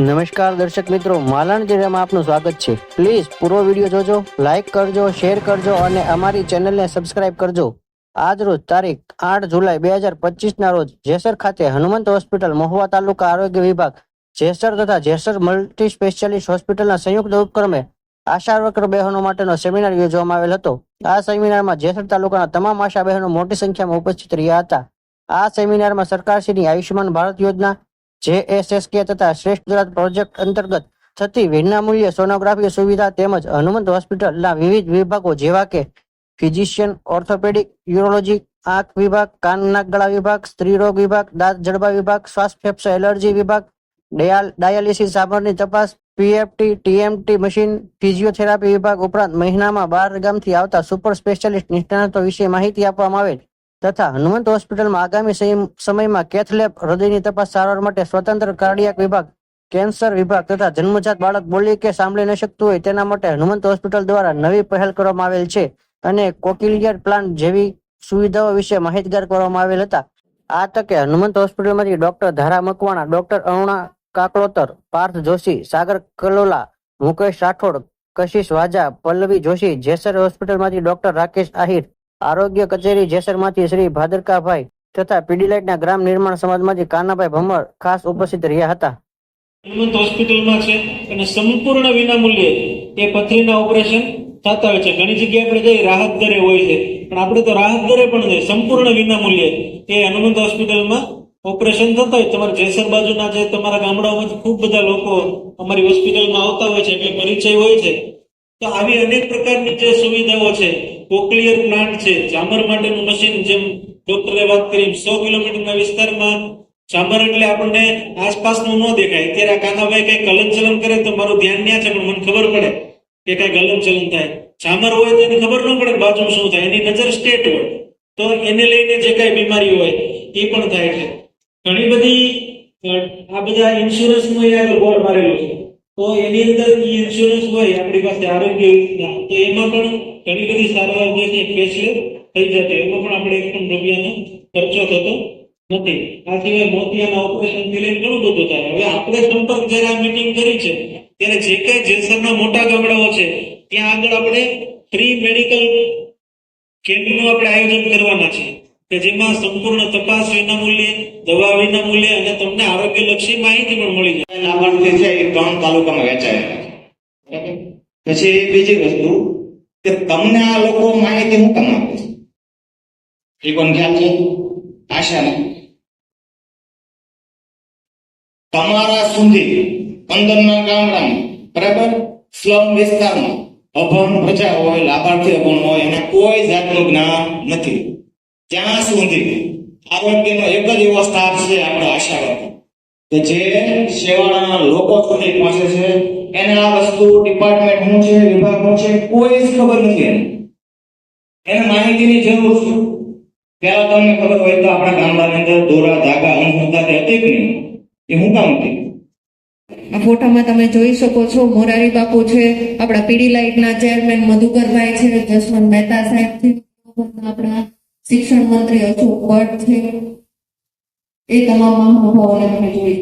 નમસ્કાર દર્શક મિત્રો, માલણ જીરામાં આપનું સ્વાગત છે. પ્લીઝ પૂરો વીડિયો જોજો લાઇક કરજો શેર કરજો અને અમારી ચેનલને સબસ્ક્રાઇબ કરજો. આજ રોજ તારીખ આઠ જુલાઈ બે હજાર પચીસના રોજ જેસર ખાતે હનુમંત હોસ્પિટલ મહુવા તાલુકા આરોગ્ય વિભાગ જેસર તથા જેસર મલ્ટી સ્પેશિયાલિસ્ટ હોસ્પિટલના સંયુક્ત ઉપક્રમે આશા વર્કર બહેનો માટેનો સેમિનાર યોજવામાં આવેલ હતો. આ સેમિનારમાં જેસર તાલુકાના તમામ આશા બહેનો મોટી સંખ્યામાં ઉપસ્થિત રહ્યા હતા. આ સેમિનારમાં સરકારશ્રીની આયુષ્યમાન ભારત યોજના જેએસએસકે તથા શ્રેષ્ઠ ગુજરાત પ્રોજેક્ટ અંતર્ગત થતી વિનામૂલ્ય સોનોગ્રાફી સુવિધા તેમજ હનુમંત હોસ્પિટલના વિવિધ વિભાગો જેવા કે ફિઝિશિયન, ઓર્થોપેડિક, યુરોલોજી, આંખ વિભાગ, કાન નાક ગળા વિભાગ, સ્ત્રી રોગ વિભાગ, દાંત જડબા વિભાગ, શ્વાસ ફેફસા એલર્જી વિભાગ ડાયાલિસિસ સારવારની તપાસ, પીએફટી, ટીએમટી મશીન, ફિઝિયોથેરાપી વિભાગ ઉપરાંત મહિનામાં બાર ગામથી આવતા સુપર સ્પેશિયાલિસ્ટ નિષ્ણાતો વિશે માહિતી આપવામાં આવેલ. તથા હનુમંત હોસ્પિટલમાં આગામી સમ- સમયમાં કેથલેબ હૃદયની તપાસ સારવાર માટે સ્વતંત્ર કાર્ડિયાક વિભાગ, કેન્સર વિભાગ તથા જન્મજાત બાળક બોલી કે સાંભળી ન શકતું હોય તેના માટે હનુમંત હોસ્પિટલ દ્વારા નવી પહેલ કરવામાં આવેલ છે અને કોકિલિયર પ્લાન્ટ જેવી સુવિધાઓ વિશે માહિતગાર કરવામાં આવેલ હતા. આ તકે હનુમંત હોસ્પિટલમાંથી ડોક્ટર ધારા મકવાણા, ડોક્ટર અરુણા કાકલોતર, પાર્થ જોશી, સાગર કલોલા, મુકેશ રાઠોડ, કશિશ વાજા, પલ્લવી જોશી, જેસર હોસ્પિટલમાંથી ડોક્ટર રાકેશ આહિર આરોગ્ય કચેરી જેસરમાંથી શ્રી ભાદરકાભાઈ તથા પીડીલાઇટના ગ્રામ નિર્માણ સમાજમાંથી કાનાભાઈ ભમર ખાસ ઉપસ્થિત રહ્યા હતા. હેમંત હોસ્પિટલમાં છે અને સંપૂર્ણ વિનામૂલ્યે એ પથરીના ઓપરેશન થતા હોય છે. ઘણી જગ્યાએ આપણે જઈ રાહત દરે હોય છે. પણ આપણે તો રાહત દરે પણ નહીં, સંપૂર્ણ વિનામૂલ્યે એ હનુમંત હોસ્પિટલમાં ઓપરેશન થતા હોય. તમારા જેસર બાજુના જે તમારા ગામડાઓમાં ખૂબ બધા લોકો અમારી હોસ્પિટલમાં આવતા હોય છે એટલે પરિચય હોય છે. તો આવી અનેક પ્રકારની જે સુવિધાઓ છે કોક્લિયર પ્લાન્ટ છે. ચામર માટેનું મશીન જેમ ડોક્ટરે વાત કરી સો કિલોમીટરના વિસ્તારમાં ચામર એટલે આપણને આસપાસનું ન દેખાય. અત્યારે આ કાનાભાઈ કઈ કલન ચલન કરે તો મારું ધ્યાન ન્યા છે, પણ મને ખબર પડે કે કઈ ગલન ચલન થાય. ચામર હોય તો એને ખબર ન પડે બાજુ શું થાય. એની નજર સ્ટેટ હોય. તો એને લઈને જે કઈ બીમારી હોય, એ પણ થાય છે. ઘણી બધી આ બધા ઇન્સ્યોરન્સનું અહીંયા આગળ બોર્ડ મારેલું છે. તો એની અંદર ઈ ઇન્સ્યોરન્સ હોય, આપણી પાસે આરોગ્ય યોજના તો એમાં પણ ઘણી બધી સારવાર જે છે કેશલેસ થઈ જતી એમાં પણ આપણે એકદમ રૂપિયાનો ખર્ચો થતો નથી. આ સિવાય મોતિયાના ઓપરેશનથી લઈને ઘણું બધું થાય. હવે આપણે સંપર્ક જ્યારે આ મીટિંગ કરી છે, ત્યારે જે કઈ જેસરના મોટા ગામડાઓ છે, ત્યાં આગળ આપણે ફ્રી મેડિકલ કેમ્પનું આપણે આયોજન કરવાના છે. કે જેમાં સંપૂર્ણ તપાસ વિનામૂલ્યે દવા વિના મૂલ્ય અને તમને આરોગ્યલક્ષી માહિતી પણ મળી જાય. લાભાર્થી છે એ ત્રણ તાલુકામાં વેચાયેલા પછી બીજી વસ્તુ કે તમને આ લોકો માહિતી હું કામ આપે એ કોણ ખ્યાલ છે? આશા ને તમારા સુધી અંદરના ગામડામાં બરાબર? સ્લમ વિસ્તારમાં અભણ પ્રજા હોય લાભાર્થી અભણ હોય, એને કોઈ જાતનું જ્ઞાન નથી. ત્યાં સુધી આરોગ્યનો એક જ એવો સ્ટાફ છે આપણો આશા કે જે સેવાના લોકો સુધી પહોંચે છે. એને આ વસ્તુ ડિપાર્ટમેન્ટ શું છે, વિભાગ શું છે, કોઈ જ ખબર નથી એને. માહિતીની જરૂર છે. પેલા તમને ખબર હોય તો આપણા ગામડાની અંદર દોરા, ધાગા અંધતા હતી જ નહીં? એ હું કામ હતી? આ ફોટામાં તમે જોઈ શકો છો, મોરારી બાપુ છે, આપણા પીડી લાઇટના ચેરમેન મધુકરભાઈ છે, જસવંત મહેતા સાહેબ છે, આપણા શિક્ષણ મંત્રી અશોક ભટ્ટ છે. એ તમામ મહાનુભાવોને તમે જોઈ